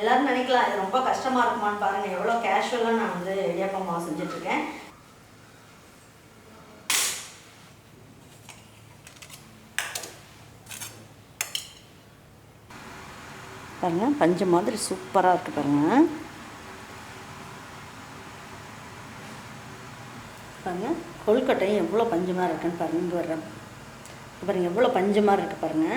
எல்லாரும் நினைக்கலாம் இது ரொம்ப கஷ்டமாக இருக்குமான்னு பாருங்கள் எவ்வளோ கேஷுவலாக நான் வந்து இடியாப்பம் மாவு செஞ்சுட்ருக்கேன். பாருங்க பஞ்சு மாதிரி சூப்பராக இருக்குது பாருங்க. பாருங்க கொழுக்கட்டையும் எவ்வளோ பஞ்சு மாதிரி இருக்குன்னு பாருங்க இங்கே வர்ற. பாருங்க எவ்வளோ பஞ்சு மாதிரி இருக்குது பாருங்க.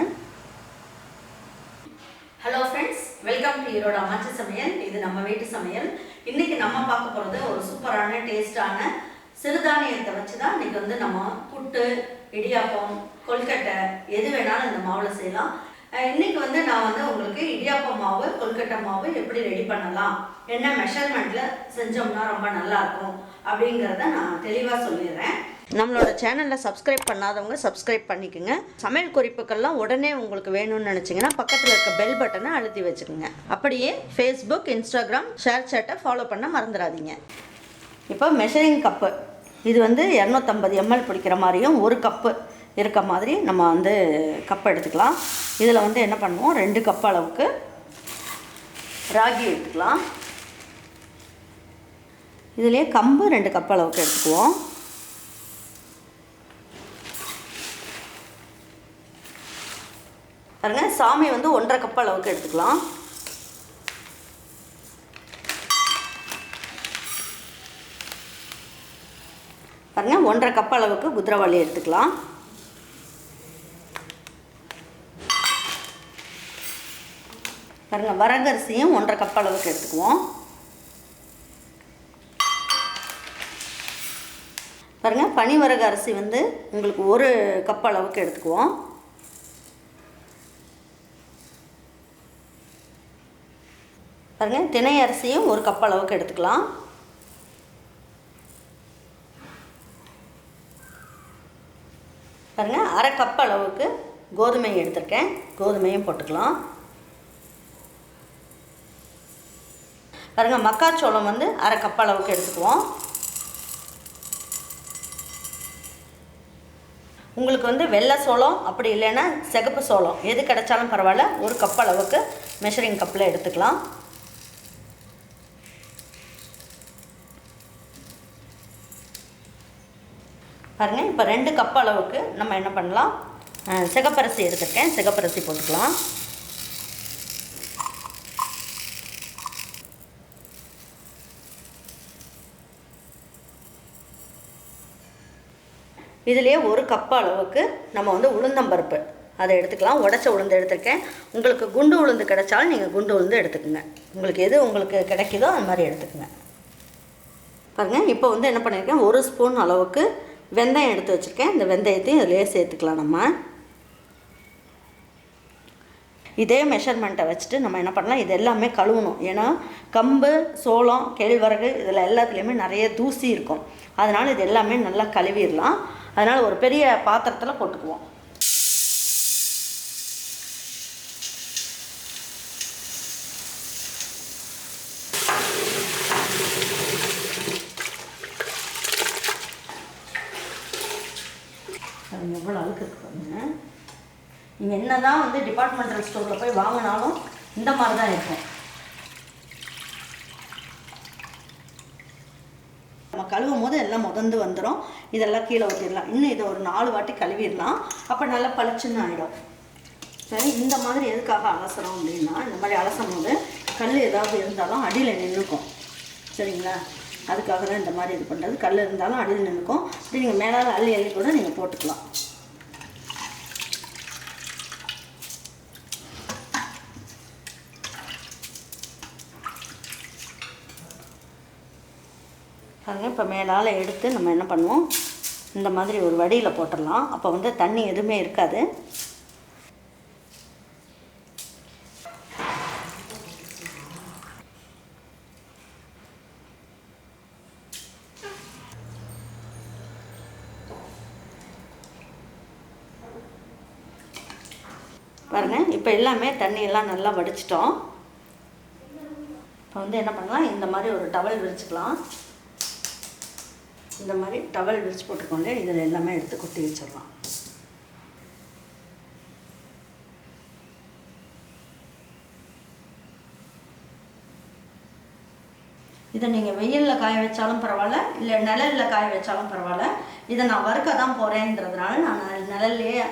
Hello friends welcome to Erode அம்மாச்சி சமையல் இது நம்ம வீட்டு சமையல். இன்னைக்கு நம்ம பார்க்க போகிறது ஒரு சூப்பரான டேஸ்டான சிறுதானியத்தை வச்சு தான் இன்னைக்கு வந்து நம்ம புட்டு இடியாப்பம் கொல்கட்டை எது வேணாலும் இந்த மாவில் செய்யலாம். இன்னைக்கு வந்து நான் வந்து உங்களுக்கு இடியாப்பம் மாவு கொல்கட்டை மாவு எப்படி ரெடி பண்ணலாம் என்ன மெஷர்மெண்ட்டில் செஞ்சோம்னா ரொம்ப நல்லா இருக்கும் அப்படிங்கிறத நான் தெளிவாக சொல்லிடுறேன். நம்மளோட சேனலில் சப்ஸ்கிரைப் பண்ணாதவங்க சப்ஸ்கிரைப் பண்ணிக்கோங்க. சமையல் குறிப்புக்கள்லாம் உடனே உங்களுக்கு வேணும்னு நினச்சிங்கன்னா பக்கத்தில் இருக்க பெல் பட்டனை அழுத்தி வச்சுக்கோங்க. அப்படியே ஃபேஸ்புக் இன்ஸ்டாகிராம் ஷேர் சேட்டை ஃபாலோ பண்ண மறந்துடாதீங்க. இப்போ மெஷரிங் கப்பு இது வந்து இரநூத்தம்பது எம்எல் பிடிக்கிற மாதிரியும் ஒரு கப்பு இருக்க மாதிரி நம்ம வந்து கப் எடுத்துக்கலாம். இதில் வந்து என்ன பண்ணுவோம்? ரெண்டு கப் அளவுக்கு ராகி எடுத்துக்கலாம். இதுலேயே கம்பு ரெண்டு கப் அளவுக்கு எடுத்துக்குவோம். பாருங்க சாமி வந்து ஒன்றரை கப் அளவுக்கு எடுத்துக்கலாம். பாருங்க ஒன்றரை கப் அளவுக்கு குதிரவாளி எடுத்துக்கலாம். பாருங்க வரகரிசியும் ஒன்றரை கப் அளவுக்கு எடுத்துக்குவோம். பாருங்க பனிவரகு அரிசி வந்து உங்களுக்கு ஒரு கப் அளவுக்கு எடுத்துக்குவோம். பாருங்க தினை அரிசியும் ஒரு கப் அளவுக்கு எடுத்துக்கலாம். பாருங்கள் அரை கப் அளவுக்கு கோதுமை எடுத்திருக்கேன். கோதுமையும் போட்டுக்கலாம். பாருங்கள் மக்காச்சோளம் வந்து அரை கப் அளவுக்கு எடுத்துக்குவோம். உங்களுக்கு வந்து வெள்ளை சோளம் அப்படி இல்லைன்னா சிகப்பு சோளம் எது கிடைச்சாலும் பரவாயில்ல ஒரு கப் அளவுக்கு மெஷரிங் கப்பில் எடுத்துக்கலாம். பாருங்கள் இப்போ ரெண்டு கப் அளவுக்கு நம்ம என்ன பண்ணலாம்? சிகப்பரிசி எடுத்துருக்கேன். சிகப்பரிசி போட்டுக்கலாம். இதுலேயே ஒரு கப் அளவுக்கு நம்ம வந்து உளுந்தம்பருப்பு. அதை எடுத்துக்கலாம். உடச்ச உளுந்து எடுத்துருக்கேன். உங்களுக்கு குண்டு உளுந்து கிடைச்சாலும் நீங்கள் குண்டு உளுந்து எடுத்துக்கோங்க. உங்களுக்கு எது உங்களுக்கு கிடைக்குதோ அது மாதிரி எடுத்துக்கோங்க. பாருங்கள் இப்போ வந்து என்ன பண்ணியிருக்கேன்? ஒரு ஸ்பூன் அளவுக்கு வெந்தயம் எடுத்து வச்சுருக்கேன். இந்த வெந்தயத்தையும் இதிலே சேர்த்துக்கலாம் நம்ம. இதே மெஷர்மெண்ட்டை வச்சுட்டு நம்ம என்ன பண்ணலாம்? இது எல்லாமே கழுவணும். ஏன்னா கம்பு சோளம் கேழ்வரகு இதில் எல்லாத்துலேயுமே நிறைய தூசி இருக்கும். அதனால் இது எல்லாமே நல்லா கழுவிடலாம். அதனால் ஒரு பெரிய பாத்திரத்தில் போட்டுக்குவோம் அது எவ்வளோ அழுக்கு இருக்கு பாருங்க நீங்கள் என்ன தான் வந்து டிபார்ட்மெண்டல் ஸ்டோரில் போய் வாங்கினாலும் இந்த மாதிரி தான் இருக்கும். நம்ம கழுவும் போது எல்லாம் முதந்து வந்துடும் இதெல்லாம் கீழே ஊற்றிடலாம் இன்னும் இதை ஒரு நாலு வாட்டி கழுவிடலாம். அப்போ நல்லா பளிச்சுன்னு ஆகிடும் சரி இந்த மாதிரி எதுக்காக அலசுறோம் அப்படின்னா இந்த மாதிரி அலசும் போது கல் ஏதாவது இருந்தாலும் அடியில் நின்றுக்கும் சரிங்களா? அதுக்காக தான் இந்த மாதிரி இது பண்ணுறது கல் இருந்தாலும் அடியில் நின்றுக்கும் இது நீங்கள் மேலால் அள்ளி அள்ளி கூட நீங்கள் போட்டுக்கலாம். பாருங்க. இப்போ மேலால் எடுத்து நம்ம என்ன பண்ணுவோம்? இந்த மாதிரி ஒரு வடியில் போட்டுடலாம். அப்போ வந்து தண்ணி எதுவுமே இருக்காது. பாருங்க. இப்போ எல்லாமே தண்ணி எல்லாம் நல்லா வடிச்சிட்டோம். இப்போ வந்து என்ன பண்ணலாம்? இந்த மாதிரி ஒரு டவல் விரிச்சுக்கலாம். இந்த மாதிரி டவல் விரிச்சு போட்டுக்கோங்க. இதில் எல்லாமே எடுத்து கொட்டி வச்சிடலாம். இதை நீங்கள் வெயிலில் காய வச்சாலும் பரவாயில்ல இல்லை நிழலில் காய வச்சாலும் பரவாயில்ல. இதை நான் வறுக்க தான் போகிறேன்றதுனால நான் நிழல்லையே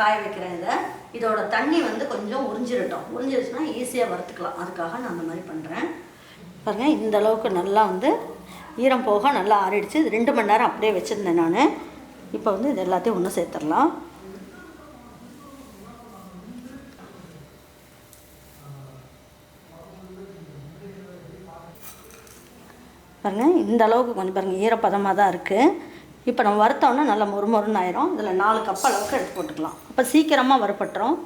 காய வைக்கிறேன் இதை. இதோட தண்ணி வந்து கொஞ்சம் உறிஞ்சிடட்டும் உறிஞ்சிருச்சுன்னா ஈஸியாக வறுத்துக்கலாம். அதுக்காக நான் அந்த மாதிரி பண்ணுறேன் பாருங்கள் இந்த அளவுக்கு நல்லா வந்து ஈரம் போக நல்லா ஆறிடுச்சு. ரெண்டு மணி நேரம் அப்படியே வச்சுருந்தேன் நான். இப்போ வந்து இது எல்லாத்தையும் ஒன்று சேர்த்துடலாம். பாருங்கள் இந்த அளவுக்கு கொஞ்சம் பாருங்கள் ஈரப்பதமாக தான் இருக்குது இப்போ நம்ம வறுத்தோன்னா நல்லா மொறுமொறுன்னு ஆயிரும். இதில் நாலு கப் அளவுக்கு எடுத்து போட்டுக்கலாம். அப்போ சீக்கிரமாக வறுப்பட்டுரும்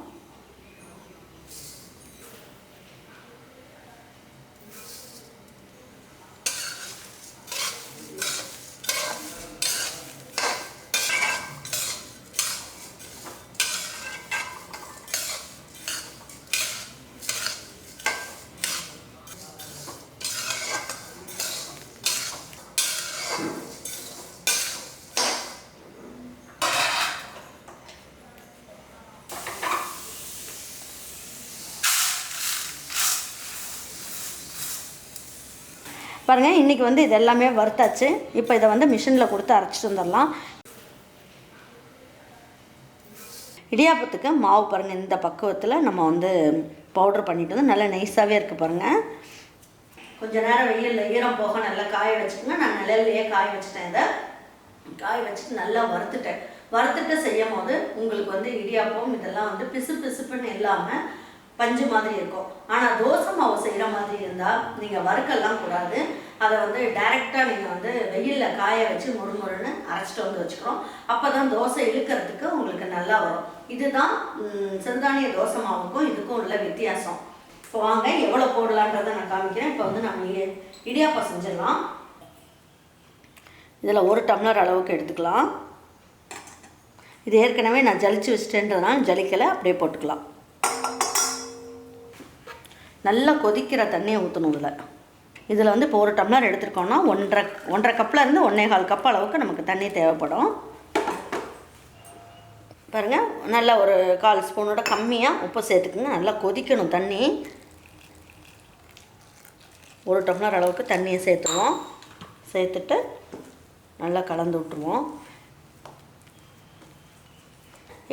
பாருங்கள் இன்றைக்கி வந்து இது எல்லாமே வறுத்தாச்சு. இப்போ இதை வந்து மிஷினில் கொடுத்து அரைச்சிட்டு வந்துடலாம். இடியாப்பத்துக்கு மாவு பாருங்கள் இந்த பக்குவத்தில் நம்ம வந்து பவுடர் பண்ணிட்டு வந்து நல்லா நைஸாகவே இருக்குது பாருங்கள் கொஞ்சம் நேரம் வெயிலில் ஈரம் போக நல்லா காய வச்சுக்கோங்க. நான் நிழல்லையே காய வச்சுட்டேன் இதை. காய வச்சுட்டு நல்லா வறுத்துட்டேன். வறுத்துட்டு செய்யும் போது உங்களுக்கு வந்து இடியாப்பம் இதெல்லாம் வந்து பிசு பிசுப்புன்னு இல்லாமல் பஞ்சு மாதிரி இருக்கும். ஆனால் தோசை மாவு செய்கிற மாதிரி இருந்தால் நீங்கள் வறுக்கெல்லாம் கூடாது. அதை வந்து டைரெக்டாக நீங்கள் வந்து வெயிலில் காய வச்சு முறுமுறுன்னு அரைச்சிட்டு வந்து வச்சுக்கிறோம். அப்போ தான் தோசை இழுக்கிறதுக்கு உங்களுக்கு நல்லா வரும். இதுதான் சிறுதானிய தோசை மாவுக்கும் இதுக்கும் உள்ள வித்தியாசம். இப்போ வாங்க எவ்வளோ போடலான்றதை நான் காமிக்கிறேன். இப்போ வந்து நம்ம இ- இடியாப்பம் செஞ்சிடலாம். இதில் ஒரு டம்ளர் அளவுக்கு எடுத்துக்கலாம். இது ஏற்கனவே நான் ஜலிச்சு வச்சிட்டேன்றதுனால ஜலிக்கலை அப்படியே போட்டுக்கலாம். நல்லா கொதிக்கிற தண்ணியை ஊற்றணும் இதில். இதில் வந்து இப்போ ஒரு டம்ளர் எடுத்துருக்கோம்னா ஒன்றரை ஒன்றரை கப்பில் இருந்து ஒன்றே கால் கப் அளவுக்கு நமக்கு தண்ணி தேவைப்படும். பாருங்கள் நல்லா ஒரு கால் ஸ்பூனோட கம்மியாக உப்பு சேர்த்துக்குங்க. நல்லா கொதிக்கணும் தண்ணி. ஒரு டம்ளர் அளவுக்கு தண்ணியை சேர்த்துருவோம். சேர்த்துட்டு நல்லா கலந்து விட்டுருவோம்.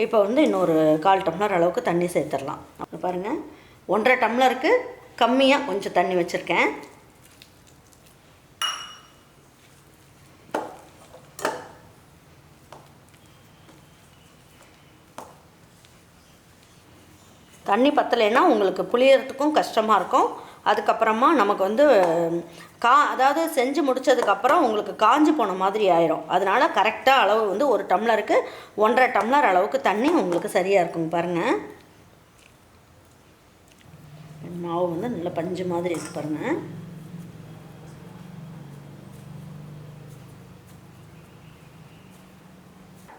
இப்போ வந்து இன்னொரு கால் டம்ளர் அளவுக்கு தண்ணி சேர்த்துடலாம். அப்போ பாருங்கள் ஒன்றரை டம்ளருக்கு கம்மியாக கொஞ்சம் தண்ணி வச்சுருக்கேன். தண்ணி பற்றலைன்னா உங்களுக்கு புளியறதுக்கும் கஷ்டமாக இருக்கும். அதுக்கப்புறமா நமக்கு வந்து கா அதாவது செஞ்சு முடிச்சதுக்கப்புறம் உங்களுக்கு காஞ்சு போன மாதிரி ஆயிரும். அதனால் கரெக்டாக அளவு வந்து ஒரு டம்ளருக்கு ஒன்றரை டம்ளர் அளவுக்கு தண்ணி உங்களுக்கு சரியாக இருக்குங்க பாருங்கள் மாவு வந்து நல்ல பஞ்சு மாதிரி இருக்கு பாருங்கள்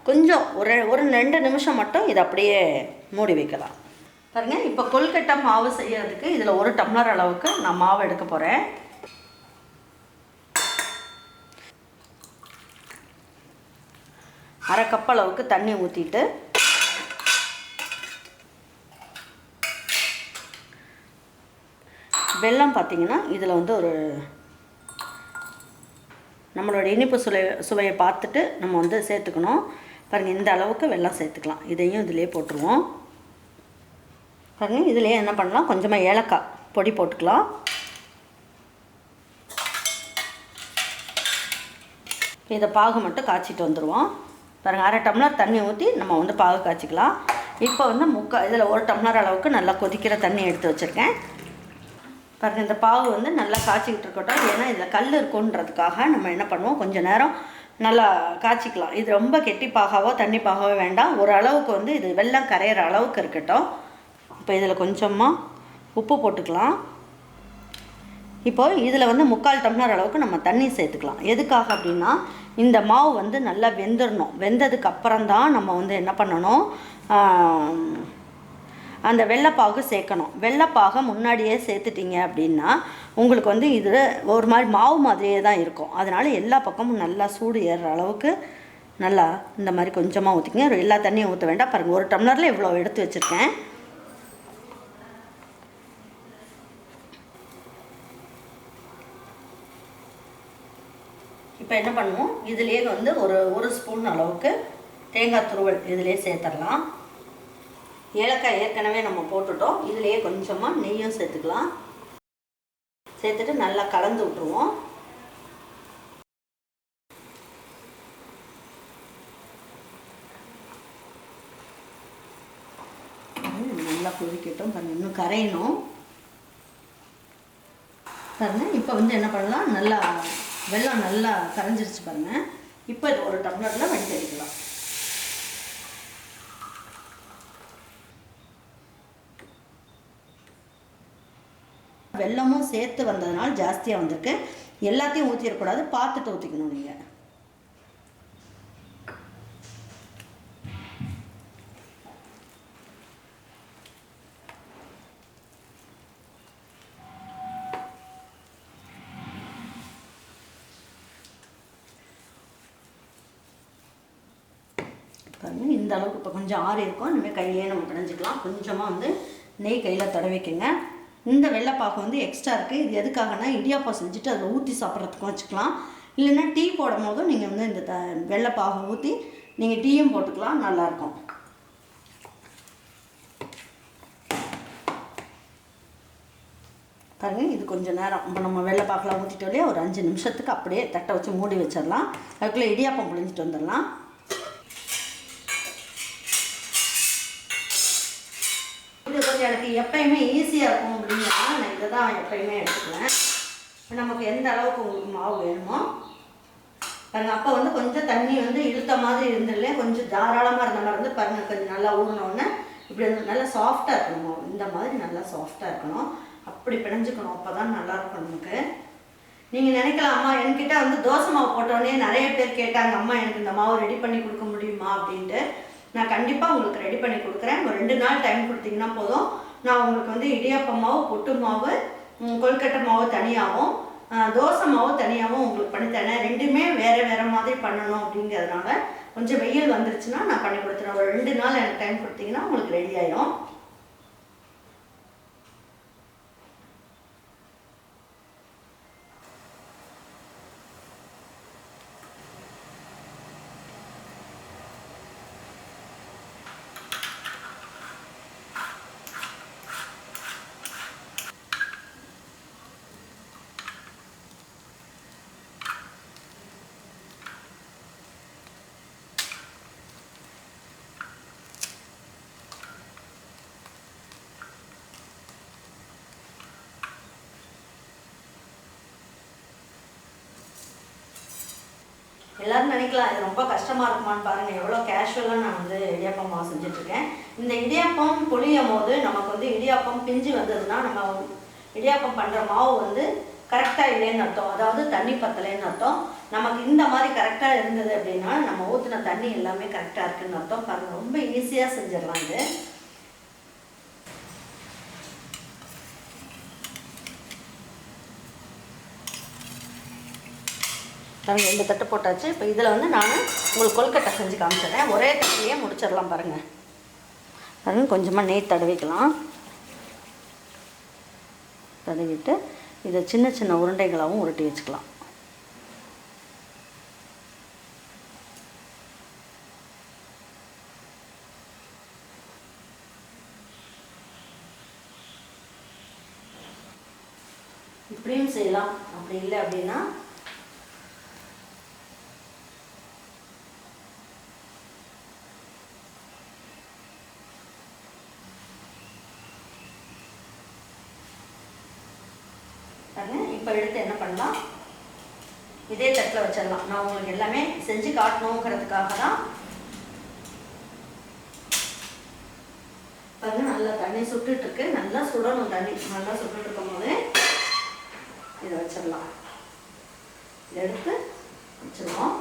கொஞ்சம் ஒரு ஒரு ரெண்டு நிமிஷம் மட்டும் இதை அப்படியே மூடி வைக்கலாம். பாருங்கள் இப்போ கொல்கட்டை மாவு செய்யறதுக்கு இதில் ஒரு டம்ளர் அளவுக்கு நான் மாவு எடுக்க போகிறேன் அரை கப் அளவுக்கு தண்ணி ஊற்றிட்டு வெல்லம் பார்த்தீங்கன்னா இதில் வந்து ஒரு நம்மளோட இனிப்பு சுவை சுவையை பார்த்துட்டு நம்ம வந்து சேர்த்துக்கணும். பாருங்கள் இந்த அளவுக்கு வெல்லம் சேர்த்துக்கலாம். இதையும் இதிலே போட்டுருவோம். பாருங்கள் இதிலே என்ன பண்ணலாம்? கொஞ்சமாக ஏலக்காய் பொடி போட்டுக்கலாம். இதை பாகு மட்டும் காய்ச்சிட்டு வந்துடுவோம் பாருங்கள் அரை டம்ளர் தண்ணி ஊற்றி நம்ம வந்து பாகு காய்ச்சிக்கலாம். இப்போ வந்து முக்கால் இதில் ஒரு டம்ளர் அளவுக்கு நல்லா கொதிக்கிற தண்ணி எடுத்து வச்சுருக்கேன். பாருங்கள் இந்த பாகு வந்து நல்லா காய்ச்சிக்கிட்டு இருக்கட்டும். ஏன்னா இதில் கல் இருக்குன்றதுக்காக நம்ம என்ன பண்ணுவோம் கொஞ்சம் நேரம் நல்லா காய்ச்சிக்கலாம். இது ரொம்ப கெட்டி பாகாவோ தண்ணி பாகாவோ வேண்டாம். ஒரு அளவுக்கு வந்து இது வெள்ளம் கரையிற அளவுக்கு இருக்கட்டும். இப்போ இதில் கொஞ்சமாக உப்பு போட்டுக்கலாம். இப்போ இதில் வந்து முக்கால் டம்ளர் அளவுக்கு நம்ம தண்ணி சேர்த்துக்கலாம். எதுக்காக அப்படின்னா இந்த மாவு வந்து நல்லா வெந்துடணும் வெந்ததுக்கு அப்புறம் தான் நம்ம வந்து என்ன பண்ணணும்? அந்த வெள்ளைப்பாகு சேர்க்கணும். வெள்ளைப்பாகை முன்னாடியே சேர்த்துட்டீங்க அப்படின்னா உங்களுக்கு வந்து இது ஒரு மாதிரி மாவு மாதிரியே தான் இருக்கும். அதனால் எல்லா பக்கமும் நல்லா சூடு ஏறுற அளவுக்கு நல்லா இந்த மாதிரி கொஞ்சமாக ஊற்றிக்கங்க எல்லா தண்ணியும் ஊற்ற வேண்டாம். பாருங்கள் ஒரு டம்ளரில் இவ்வளோ எடுத்து வச்சுருக்கேன். இப்போ என்ன பண்ணுவோம்? இதுலேயே வந்து ஒரு ஒரு ஸ்பூன் அளவுக்கு தேங்காய் துருவல் இதிலே சேர்த்துடலாம் ஏலக்காய் ஏற்கனவே நம்ம போட்டுட்டோம். இதுலேயே கொஞ்சமாக நெய்யும் சேர்த்துக்கலாம். சேர்த்துட்டு நல்லா கலந்து விட்ருவோம் நல்லா கொதிக்கட்டும். பாருங்க இன்னும் கரையணும். பாருங்க இப்போ வந்து என்ன பண்ணலாம்? நல்லா வெள்ளம் நல்லா கரைஞ்சிருச்சு பாருங்க. இப்போ இது ஒரு டம்ளரில் வடிகட்டிக்கலாம். வெள்ளமும் சேர்த்து வந்ததுனால ஜாஸ்தியாக வந்திருக்கு. எல்லாத்தையும் ஊற்றிடக்கூடாது பார்த்துட்டு ஊற்றிக்கணும் நீங்கள் இந்த அளவுக்கு இப்போ கொஞ்சம் ஆறி இருக்கும். இனிமேல் கையிலே நம்ம பிணைஞ்சிக்கலாம். கொஞ்சமாக வந்து நெய் கையில் தடவிக்கங்க. இந்த வெள்ளைப்பாக்கு வந்து எக்ஸ்ட்ரா இருக்குது இது எதுக்காகனா இடியாப்பம் செஞ்சுட்டு அதை ஊற்றி சாப்பிட்றதுக்கும் வச்சுக்கலாம். இல்லைன்னா டீ போடும் போதும் நீங்கள் வந்து இந்த த வெள்ளைப்பாகு ஊற்றி நீங்கள் டீயும் போட்டுக்கலாம். நல்லாயிருக்கும். பாருங்க இது கொஞ்சம் நேரம். இப்போ நம்ம வெள்ளைப்பாக்கெலாம் ஊற்றிட்டோம் இல்லையா? ஒரு அஞ்சு நிமிஷத்துக்கு அப்படியே தட்டை வச்சு மூடி வச்சிடலாம். அதுக்குள்ளே இடியாப்பம் புழிஞ்சிட்டு வந்துடலாம். எப்பயுமே ஈஸியாக இருக்கும் அப்படிங்கிறதுனால நான் இதை தான் எப்பயுமே எடுத்துக்குவேன். நமக்கு எந்த அளவுக்கு உங்களுக்கு மாவு வேணுமோ பாருங்கள் அப்போ வந்து கொஞ்சம் தண்ணி வந்து இழுத்த மாதிரி இருந்துடல கொஞ்சம் தாராளமாக இருந்த மாதிரி இருந்து பாருங்க கொஞ்சம் நல்லா ஊறினோடனே இப்படி வந்து நல்லா சாஃப்டாக இருக்கணும் இந்த மாதிரி நல்லா சாஃப்டாக இருக்கணும். அப்படி பிணைஞ்சுக்கணும். அப்போ தான் நல்லாயிருக்கும் நமக்கு. நீங்கள் நினைக்கலாம் அம்மா என்கிட்ட வந்து தோசை மாவு போட்டோடனே நிறைய பேர் கேட்டாங்க அம்மா எனக்கு இந்த மாவு ரெடி பண்ணி கொடுக்க முடியுமா? அப்படின்ட்டு. நான் கண்டிப்பாக உங்களுக்கு ரெடி பண்ணி கொடுக்குறேன். ஒரு ரெண்டு நாள் டைம் கொடுத்தீங்கன்னா போதும். நான் உங்களுக்கு வந்து இடியாப்ப மாவு பொட்டு மாவு கொல்கட்டை மாவு தனியாகவும் தோசை மாவு தனியாகவும் உங்களுக்கு பண்ணித்தரேன் ரெண்டுமே வேறு வேறு மாதிரி பண்ணணும் அப்படிங்கிறதுனால கொஞ்சம் வெயில் வந்துருச்சுன்னா நான் பண்ணி கொடுத்துறேன். ஒரு ரெண்டு நாள் எனக்கு டைம் கொடுத்தீங்கன்னா உங்களுக்கு ரெடி ஆயிடும் எல்லாரும் நினைக்கலாம் இது ரொம்ப கஷ்டமாக இருக்குமான்னு பாருங்கள் எவ்வளோ கேஷுவலாக நான் வந்து இடியாப்பம் மாவு செஞ்சுட்ருக்கேன். இந்த இடியாப்பம் புளியும் போது நமக்கு வந்து இடியாப்பம் பிஞ்சு வந்ததுன்னா நம்ம இடியாப்பம் பண்ணுற மாவு வந்து கரெக்டாக இல்லைன்னு அர்த்தம். அதாவது தண்ணி பத்தலைன்னு அர்த்தம். நமக்கு இந்த மாதிரி கரெக்டாக இருந்தது அப்படின்னா நம்ம ஊற்றின தண்ணி எல்லாமே கரெக்டாக இருக்குன்னு அர்த்தம். பாருங்கள் ரொம்ப ஈஸியாக செஞ்சிடலாம் இது. பாருங்கள் ரெண்டு தட்டு போட்டாச்சு. இப்போ இதில் வந்து நான் உங்களுக்கு கொல்கட்டை செஞ்சு காமிச்சிடுறேன். ஒரே தட்டிலேயே முடிச்சிடலாம் பாருங்கள் பாருங்கள் கொஞ்சமாக நெய் தடவிக்கலாம். தடவிட்டு இதை சின்ன சின்ன உருண்டைகளாகவும் உருட்டி வச்சுக்கலாம். இப்படியும் செய்யலாம். அப்படி இல்லை அப்படின்னா பாருங்க இப்போ எடுத்து என்ன பண்ணலாம் இதே தட்டில் வச்சிடலாம். நான் உங்களுக்கு எல்லாமே செஞ்சு காட்டணுங்கிறதுக்காக தான் பாருங்க நல்லா தண்ணி சுட்டுட்டு இருக்கு நல்லா சுடணும் தண்ணி. நல்லா சுட்டுட்டு இருக்கும் போது இதை வச்சிடலாம். இதை எடுத்து வச்சிருவோம்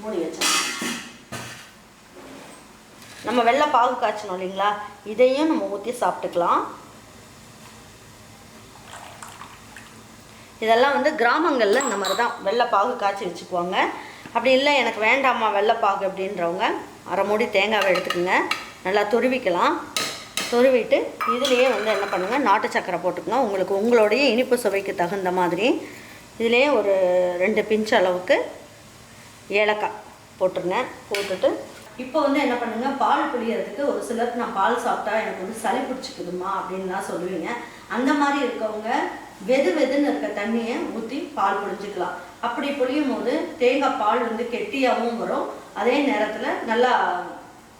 மூடி வச்சிடலாம். நம்ம வெள்ளை பாகு காய்ச்சணும் இல்லைங்களா? இதையும் நம்ம ஊற்றி சாப்பிட்டுக்கலாம். இதெல்லாம் வந்து கிராமங்களில் இந்த மாதிரி தான் வெள்ளைப்பாகு காய்ச்சி வச்சுக்குவாங்க. அப்படி இல்லை எனக்கு வேண்டாம்மா வெள்ளைப்பாகு அப்படின்றவங்க அரை மூடி தேங்காவை எடுத்துக்கோங்க. நல்லா துருவிக்கலாம். துருவிட்டு இதுலேயே வந்து என்ன பண்ணுங்கள் நாட்டு சக்கரை போட்டுக்கோங்க. உங்களுக்கு உங்களுடைய இனிப்பு சுவைக்கு தகுந்த மாதிரி. இதுலேயே ஒரு ரெண்டு பிஞ்ச் அளவுக்கு ஏலக்காய் போட்டுருங்க. போட்டுட்டு இப்போ வந்து என்ன பண்ணுங்க பால் புளியறதுக்கு ஒரு சிலருக்கு நான் பால் சாப்பிட்டா எனக்கு வந்து சளி பிடிச்சிக்குதுமா அப்படின்லாம் சொல்லுவீங்க. அந்த மாதிரி இருக்கவங்க வெது வெதுன்னு இருக்க தண்ணியை ஊற்றி பால் புழிஞ்சிக்கலாம் அப்படி புளியும் போது தேங்காய் பால் வந்து கெட்டியாகவும் வரும். அதே நேரத்தில் நல்லா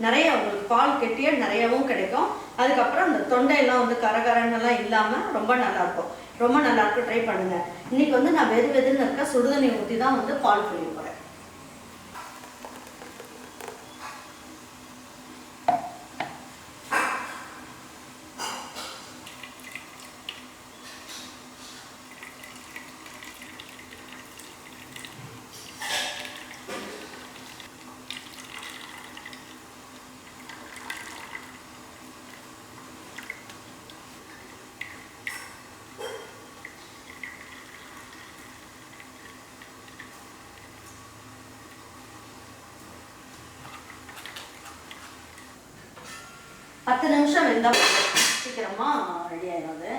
நிறைய உங்களுக்கு பால் கெட்டியாக நிறையவும் கிடைக்கும். அதுக்கப்புறம் அந்த தொண்டையெல்லாம் வந்து கரகரன்னெல்லாம் இல்லாமல் ரொம்ப நல்லா இருக்கும் ரொம்ப நல்லாயிருக்கும் ட்ரை பண்ணுங்கள் இன்னைக்கு வந்து நான் வெது வெதுன்னு இருக்க சுடுதண்ணி ஊற்றி தான் வந்து பால் புளிய போகிறேன் பத்து நிமிஷம் வெந்தா சீக்கிரமாக சீக்கிரமா ரெடி ஆயிடும் அது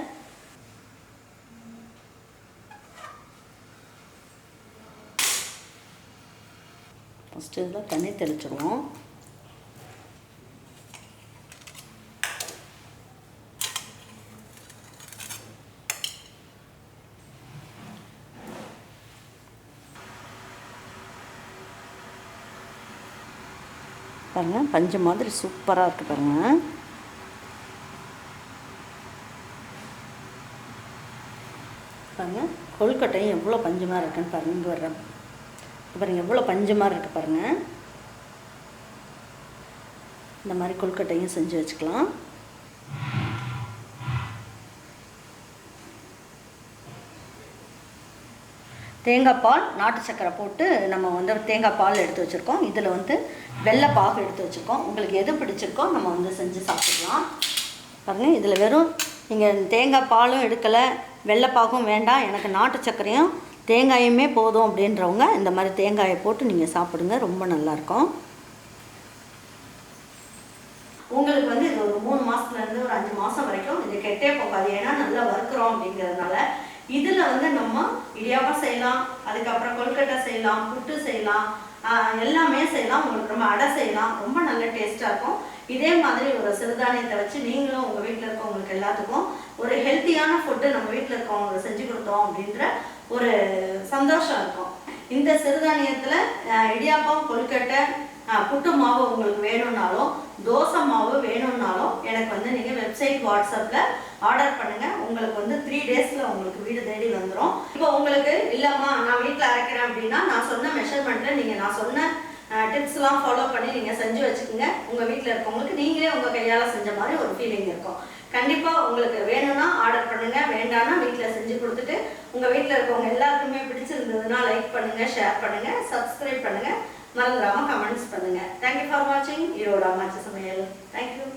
ஃபஸ்ட்டு இதில் தண்ணி தெளிச்சிடுவோம் பாருங்க பஞ்சு மாதிரி சூப்பராக இருக்குது பாருங்க. பாருங்க. கொழுக்கட்டையும் எவ்வளோ பஞ்சமாக இருக்குன்னு பாருங்க. இங்கே வர்றேன் இங்க பாருங்க எவ்வளோ பஞ்சமாக இருக்குது பாருங்க. இந்த மாதிரி கொழுக்கட்டையும் செஞ்சு வச்சுக்கலாம். தேங்காய் பால் நாட்டு சக்கரை போட்டு நம்ம வந்து தேங்காய் பால் எடுத்து வச்சுருக்கோம். இதில் வந்து வெள்ளை பாகு எடுத்து வச்சுருக்கோம். உங்களுக்கு எது பிடிச்சிருக்கோ நம்ம வந்து செஞ்சு சாப்பிட்டுக்கலாம். பாருங்கள் இதில் வெறும் நீங்கள் தேங்காய் பாலும் எடுக்கலை. வெள்ளைப்பாகும் வேண்டாம் எனக்கு நாட்டு சர்க்கரையும் தேங்காயுமே போதும் அப்படின்றவங்க இந்த மாதிரி தேங்காயை போட்டு நீங்கள் சாப்பிடுங்க ரொம்ப நல்லாயிருக்கும் உங்களுக்கு வந்து இது ஒரு மூணு மாசத்துல இருந்து ஒரு அஞ்சு மாதம் வரைக்கும் இது கெட்டே போகாது. ஏன்னா நல்லா வறுக்கிறோம் அப்படிங்கிறதுனால இதில் வந்து நம்ம இடியாப்பம் செய்யலாம் அதுக்கப்புறம் கொல்கட்டை செய்யலாம் புட்டு செய்யலாம் எல்லாமே செய்யலாம். உங்களுக்கு ரொம்ப அடை செய்யலாம். ரொம்ப நல்ல டேஸ்ட்டாக இருக்கும். இதே மாதிரி ஒரு சிறுதானியத்தை வச்சு நீங்களும் உங்கள் வீட்டில் இருக்கவங்களுக்கு எல்லாத்துக்கும் ஒரு ஹெல்த்தியான ஃபுட்டு நம்ம வீட்டில் இருக்கவங்களுக்கு செஞ்சு கொடுத்தோம் அப்படின்ற ஒரு சந்தோஷம் இருக்கும். இந்த சிறுதானியத்தில் இடியாப்பம் கொழுக்கட்டை புட்டு மாவு உங்களுக்கு வேணும்னாலும் தோசை மாவு வேணும்னாலும் எனக்கு வந்து நீங்கள் வெப்சைட் வாட்ஸ்அப்பில் ஆர்டர் பண்ணுங்கள் உங்களுக்கு வந்து த்ரீ டேஸில் உங்களுக்கு வீடு தேடி வந்துடும் இப்போ உங்களுக்கு இல்லைம்மா நான் வீட்டில் அரைக்கிறேன் அப்படின்னா நான் சொன்ன மெஷர்மெண்ட்டில் நீங்கள் நான் சொன்ன டிப்ஸ்லாம் ஃபாலோ பண்ணி நீங்கள் செஞ்சு வச்சுக்கோங்க. உங்கள் வீட்டில் இருக்கவங்களுக்கு நீங்களே உங்கள் கையால் செஞ்ச மாதிரி ஒரு ஃபீலிங் இருக்கும். கண்டிப்பாக உங்களுக்கு வேணும்னா ஆர்டர் பண்ணுங்கள் வேண்டாம்னா வீட்டில் செஞ்சு கொடுத்துட்டு உங்கள் வீட்டில் இருக்கவங்க எல்லாருக்குமே பிடிச்சிருந்ததுன்னா லைக் பண்ணுங்கள் ஷேர் பண்ணுங்கள் சப்ஸ்கிரைப் பண்ணுங்கள் மறந்துடாமல் கமெண்ட்ஸ் பண்ணுங்கள் தேங்க்யூ ஃபார் வாட்சிங் ஈரோடு அம்மாச்சி சமையல் தேங்க்யூ